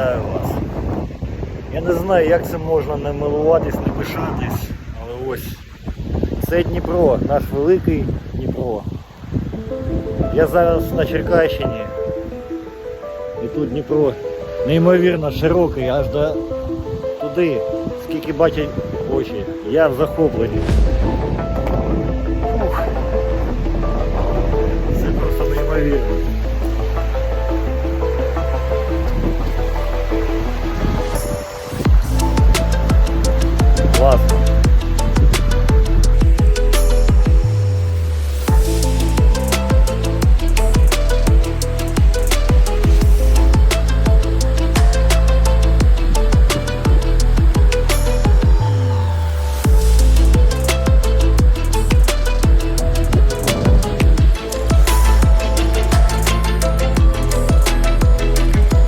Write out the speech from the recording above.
вітаю вас. Я не знаю, як це можна не милуватись, не пишатись, але ось це Дніпро, наш великий Дніпро. Я зараз на Черкащині. І тут Дніпро неймовірно широкий, аж до туди, скільки бачать очі. Я в захопленні.